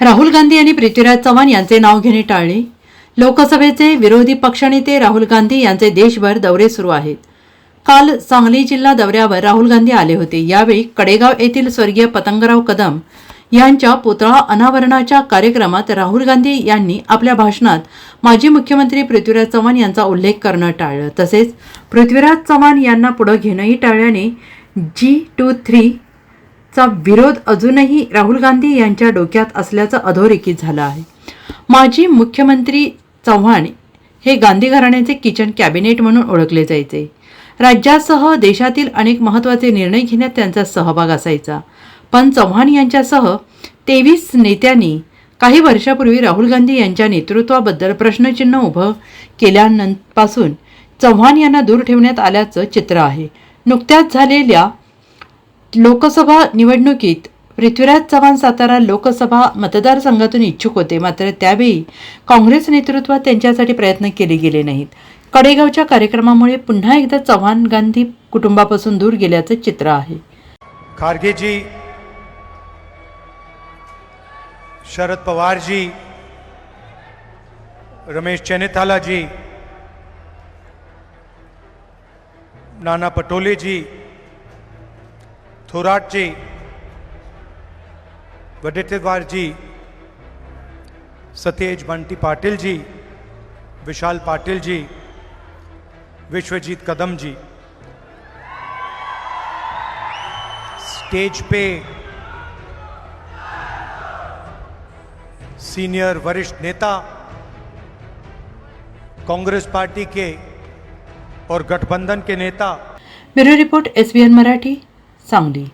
राहुल गांधी यांनी पृथ्वीराज चव्हाण यांचे नाव घेणे टाळले. लोकसभेचे विरोधी पक्षनेते राहुल गांधी यांचे देशभर दौरे सुरू आहेत. काल सांगली जिल्हा दौऱ्यावर राहुल गांधी आले होते. यावेळी कडेगाव येथील स्वर्गीय पतंगराव कदम यांच्या पुतळा अनावरणाच्या कार्यक्रमात राहुल गांधी यांनी आपल्या भाषणात माजी मुख्यमंत्री पृथ्वीराज चव्हाण यांचा उल्लेख करणं टाळलं. तसेच पृथ्वीराज चव्हाण यांना पुढे घेणंही टाळल्याने जी टू थ्री चा विरोध अजूनही राहुल गांधी यांच्या डोक्यात असल्याचं अधोरेखित झालं आहे. माजी मुख्यमंत्री चव्हाण हे गांधी घराण्याचे किचन कॅबिनेट म्हणून ओळखले जायचे. राज्यासह देशातील अनेक महत्त्वाचे निर्णय घेण्यात त्यांचा सहभाग असायचा. पण चव्हाण यांच्यासह तेवीस नेत्यांनी काही वर्षापूर्वी राहुल गांधी यांच्या नेतृत्वाबद्दल प्रश्नचिन्ह उभं केल्यानंपासून चव्हाण यांना दूर ठेवण्यात आल्याचं चित्र आहे. नुकत्याच झालेल्या लोकसभा निवडणुकीत पृथ्वीराज चव्हाण सातारा लोकसभा मतदारसंघातून इच्छुक होते. मात्र त्यावेळी काँग्रेस नेतृत्वात त्यांच्यासाठी प्रयत्न केले गेले नाहीत. कडेगावच्या कार्यक्रमामुळे पुन्हा एकदा चव्हाण गांधी कुटुंबापासून दूर गेल्याचं चित्र आहे. खारगेजी शरद पवारजी रमेश चेनिथालाजी नाना पटोलेजी थोराट जी, वडेट्टीवार जी, सतेज बंटी पाटिल जी, विशाल पाटिल जी, विश्वजीत कदम जी। स्टेज पे सीनियर वरिष्ठ नेता, कांग्रेस पार्टी के और गठबंधन के नेता। Bureau report S Marathi. Sangli